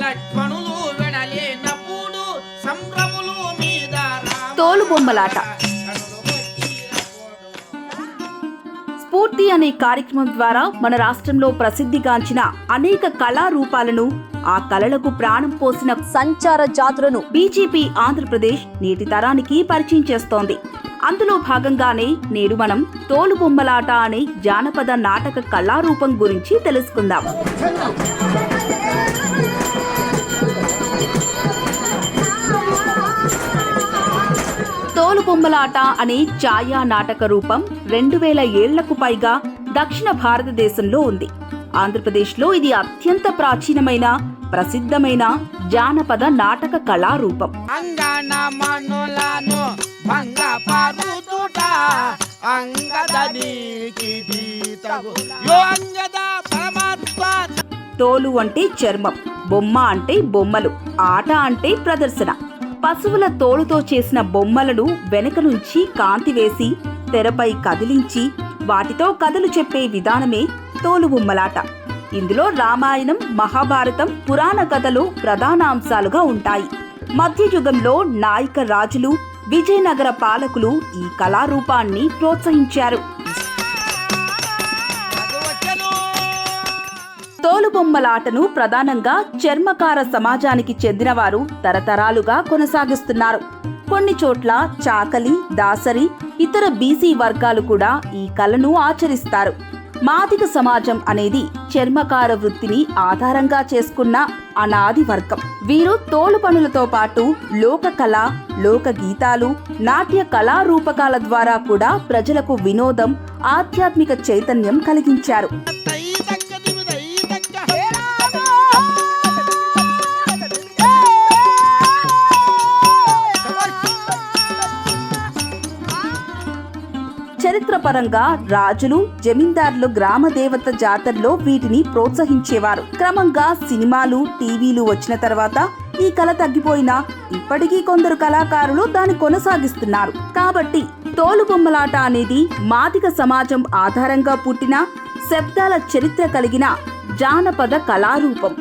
లక్ష్మణులు వెడలేనప్పుడు సంభ్రములు మీద తోలుబొమ్మలాట. స్ఫూర్తి అనే కార్యక్రమం ద్వారా మన రాష్ట్రంలో ప్రసిద్ధిగాంచిన అనేక కళారూపాలను ఆ కళలకు ప్రాణం పోసిన సంచార జాతులను బీజేపీ ఆంధ్రప్రదేశ్ నేటి తరానికి పరిచయం చేస్తోంది అందులో భాగంగానే నేడు మనం తోలుబొమ్మలాట అనే జానపద నాటక కళారూపం గురించి తెలుసుకుందాం. తోలుబొమ్మలాట అనే ఛాయా నాటక రూపం రెండు వేల ఏళ్ళకు పైగా దక్షిణ భారతదేశంలో ఉంది. ఆంధ్రప్రదేశ్లో ఇది అత్యంత ప్రాచీనమైన ప్రసిద్ధమైన జానపద నాటక కళారూపం. తోలు అంటే చర్మం బొమ్మ అంటే బొమ్మలు ఆట అంటే ప్రదర్శన. పశువుల తోలుతో చేసిన బొమ్మలను వెనక నుంచి కాంతి వేసి తెరపై కదిలించి వాటితో కథలు చెప్పే విధానమే తోలు బొమ్మలాట. ఇందులో రామాయణం మహాభారతం పురాణ కథలు ప్రధాన అంశాలుగా ఉంటాయి. మధ్యయుగంలో నాయక రాజులు విజయనగర పాలకులు ఈ కళారూపాన్ని ప్రోత్సహించారు. తోలుబొమ్మలాటను ప్రధానంగా చర్మకార సమాజానికి చెందినవారు తరతరాలుగా కొనసాగిస్తున్నారు. కొన్ని చోట్ల చాకలి దాసరి ఇతర బీసీ వర్గాలు కూడా ఈ కళను ఆచరిస్తారు. మాదిక సమాజం అనేది చర్మకార వృత్తిని ఆధారంగా చేసుకున్న అనాది వర్గం. వీరు తోలు పనులతో పాటు లోక కళ లోక గీతాలు నాట్య కళారూపకాల ద్వారా కూడా ప్రజలకు వినోదం ఆధ్యాత్మిక చైతన్యం కలిగించారు. చరిత్రపరంగా రాజులు జమీందారులు గ్రామ దేవత జాతరలో వీటిని ప్రోత్సహించేవారు. క్రమంగా సినిమాలు టీవీలు వచ్చిన తర్వాత ఈ కళ తగ్గిపోయినా ఇప్పటికీ కొందరు కళాకారులు దాన్ని కొనసాగిస్తున్నారు. కాబట్టి తోలుబొమ్మలాట అనేది మాదిక సమాజం ఆధారంగా పుట్టిన శబ్దాల చరిత్ర కలిగిన జానపద కళారూపం.